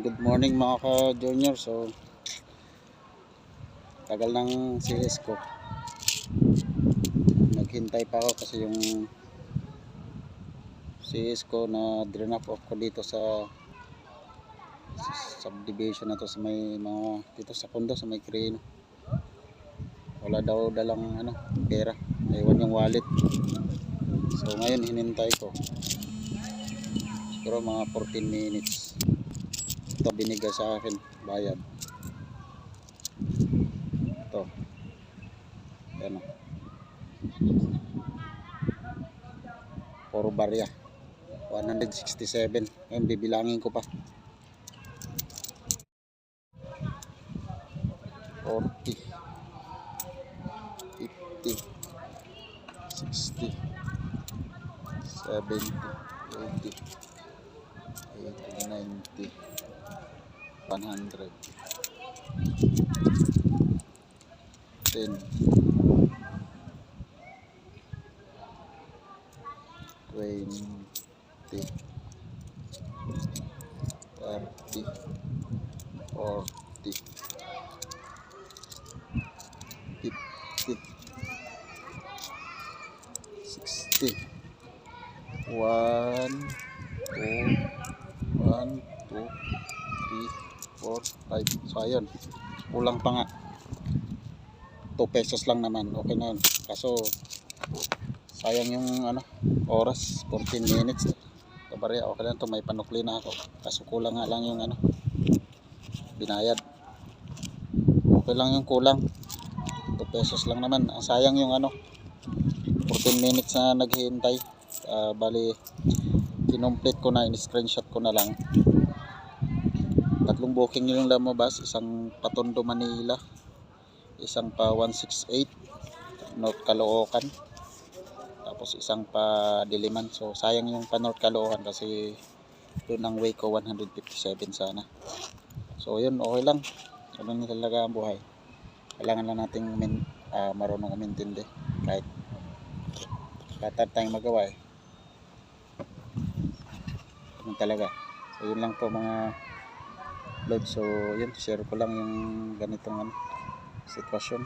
Good morning mga ka-junior. So, tagal ng CS ko. Naghintay pa ako kasi yung CS ko na drain off ko dito sa subdivision na to sa may mga dito sa kondo sa may crane. Wala daw dalang ano, pera. Naiwan yung wallet. So ngayon hinintay ko. Siguro mga 14 minutes ito binigay sa akin bayad. Ito. Yan o. Puro barya. 167 ngayon bibilangin ko pa. 40 50 60 70 80 80 90 100 10 20 30 40 50 60 1 2 1 2 3 4, 5. So, ayun. Kulang pa nga. 2 pesos lang naman. Okay na yun. Kaso, sayang yung ano, oras. 14 minutes. Kabarya, okay lang to May panukli na ako. Kaso kulang nga lang yung ano, binayad. Okay lang yung kulang. 2 pesos lang naman. Ang sayang yung ano, 14 minutes na naghihintay. Ah, bali, kinomplete ko na, in-screenshot ko na lang tatlong booking yung lumabas. Isang Patondo Manila. Isang pa 168 North Caloocan. Tapos isang pa Diliman. So sayang yung pa North Caloocan kasi doon ang way ko 157 sana. So yun okay lang. Ganun talaga ang buhay. Kailangan lang nating min, ah, marunong umintindi kahit lahat tayong magawa eh. Talaga. So yun lang po mga load so yun share ko lang yung ganitong ano, sitwasyon